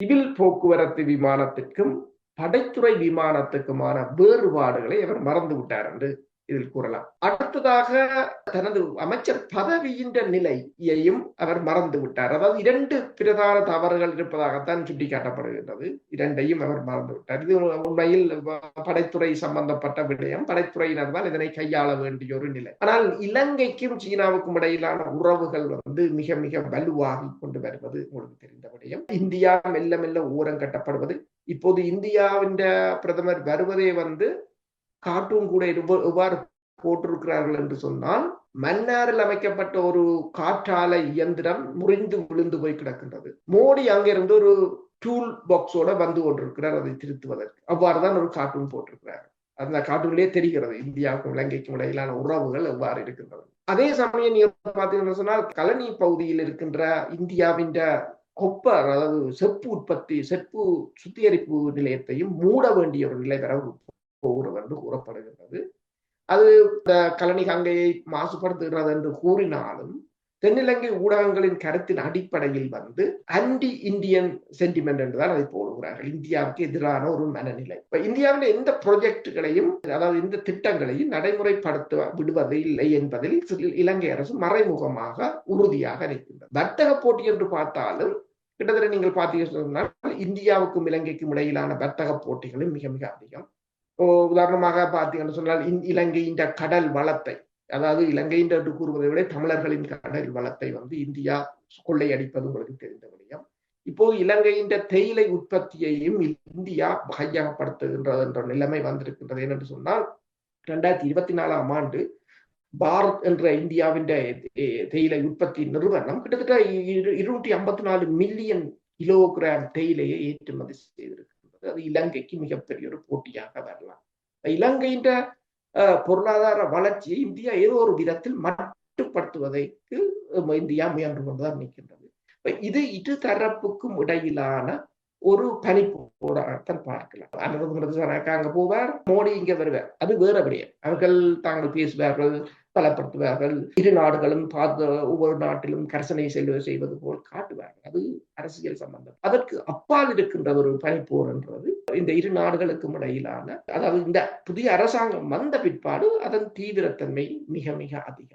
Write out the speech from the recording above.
Civil போக்குவரத்து விமானத்திற்கும் படைத்துறை விமானத்துக்குமான வேறுபாடுகளை அவர் மறந்து விட்டார் என்று இதில் கூறலாம். அடுத்ததாக தனது அமைச்சர் பதவியின் நிலையையும் அவர் மறந்து விட்டார். அதாவது இரண்டு பிரதான தவறுகள் இருப்பதாகத்தான் சுட்டிக்காட்டப்படுகின்றது. இரண்டையும் அவர் மறந்து விட்டார். இது உண்மையில் படைத்துறை சம்பந்தப்பட்ட விடயம். படைத்துறையினர் தான் இதனை கையாள வேண்டிய ஒரு நிலை. ஆனால் இலங்கைக்கும் சீனாவுக்கும் இடையிலான உறவுகள் வந்து மிக மிக வலுவாகி கொண்டு வருவது உங்களுக்கு தெரிந்த விடயம். இந்தியா மெல்ல மெல்ல ஊரம் கட்டப்படுவது. இப்போது இந்தியாவின் பிரதமர் வருவதே வந்து காற்றும் கூட எவ்வாறு போட்டிருக்கிறார்கள் என்று சொன்னால் மன்னாரில் அமைக்கப்பட்ட ஒரு காற்றாலை இயந்திரம் முறிந்து விழுந்து போய் கிடக்கின்றது. மோடி அங்கிருந்து ஒரு டூல் பாக்ஸோட வந்து கொண்டிருக்கிறார் அதை திருத்துவதற்கு. அவ்வாறுதான் ஒரு கார்ட்டூன் போட்டிருக்கிறார். அந்த கார்ட்டூன்லேயே தெரிகிறது இந்தியாவுக்கும் இலங்கைக்கும் இடையிலான உறவுகள் எவ்வாறு இருக்கின்றது அதே சமயம் நீங்க பாத்தீங்கன்னா சொன்னால் கலனி பகுதியில் இருக்கின்ற இந்தியாவின் கொப்பர் அதாவது செப்பு உற்பத்தி செப்பு சுத்திகரிப்பு நிலையத்தையும் மூட வேண்டிய ஒரு நிலை வர என்று கூறப்படுகிறது அது இந்த கலனி கங்கையை மாசுபடுத்துகிறது என்று கூறினாலும் தென்னிலங்கை ஊடகங்களின் கருத்தின் அடிப்படையில் வந்து ஆன்டி இந்தியன் சென்டிமெண்ட் என்றுதான் அதை போடுகிறார்கள். இந்தியாவுக்கு எதிரான ஒரு மனநிலை. இப்ப இந்தியாவில் எந்த ப்ரொஜெக்டுகளையும் அதாவது எந்த திட்டங்களையும் நடைமுறைப்படுத்த விடுவது இல்லை என்பதில் இலங்கை அரசு மறைமுகமாக உறுதியாக நிற்கின்றது. வர்த்தக போட்டி என்று பார்த்தாலும் கிட்டத்தட்ட நீங்கள் பார்த்தீங்கன்னா இந்தியாவுக்கும் இலங்கைக்கும் இடையிலான வர்த்தக போட்டிகளும் மிக மிக அதிகம். உதாரணமாக பார்த்தீங்கன்னு சொன்னால் இலங்கையின் கடல் வளத்தை அதாவது இலங்கையின் என்று கூறுவதை விட தமிழர்களின் கடல் வளத்தை வந்து இந்தியா கொள்ளையடிப்பது உங்களுக்கு தெரிந்த விடயம். இப்போது இலங்கையின் தேயிலை உற்பத்தியையும் இந்தியா கையகப்படுத்துகின்றது என்ற நிலைமை வந்திருக்கின்றது. என்று சொன்னால் இரண்டாயிரத்தி இருபத்தி நாலாம் ஆண்டு பாரத் என்ற இந்தியாவின் தேயிலை உற்பத்தி நிறுவனம் கிட்டத்தட்ட இருநூற்றி ஐம்பத்தி நாலு மில்லியன் கிலோகிராம் தேயிலையை ஏற்றுமதி செய்திருக்கு. செய்திருக்கின்றது அது இலங்கைக்கு மிகப்பெரிய ஒரு போட்டியாக வரலாம். இலங்கையின் பொருளாதார வளர்ச்சியை இந்தியா ஏதோ ஒரு விதத்தில் மட்டுப்படுத்துவதற்கு இந்தியா முயன்று கொண்டுதான் நிற்கின்றது. இது இரு தரப்புக்கும் இடையிலான ஒரு பனிப்போடாகத்தான் பார்க்கலாம். அனுபவம் அங்க போவார் மோடி இங்க வருவார். அது வேற விடயம். அவர்கள் தாங்கள் பேசுவார்கள் பலப்படுத்துவார்கள். இரு நாடுகளும் பார்த்து ஒவ்வொரு நாட்டிலும் கரசனை செல்வ செய்வது போல் காட்டுவார்கள். அது அரசியல் சம்பந்தம். அதற்கு அப்பால் இருக்கின்ற ஒரு பனிப்போர் என்றது இந்த இரு நாடுகளுக்கும் இடையிலான அதாவது இந்த புதிய அரசாங்கம் வந்த பிற்பாடு அதன் தீவிரத்தன்மை மிக மிக அதிகம்.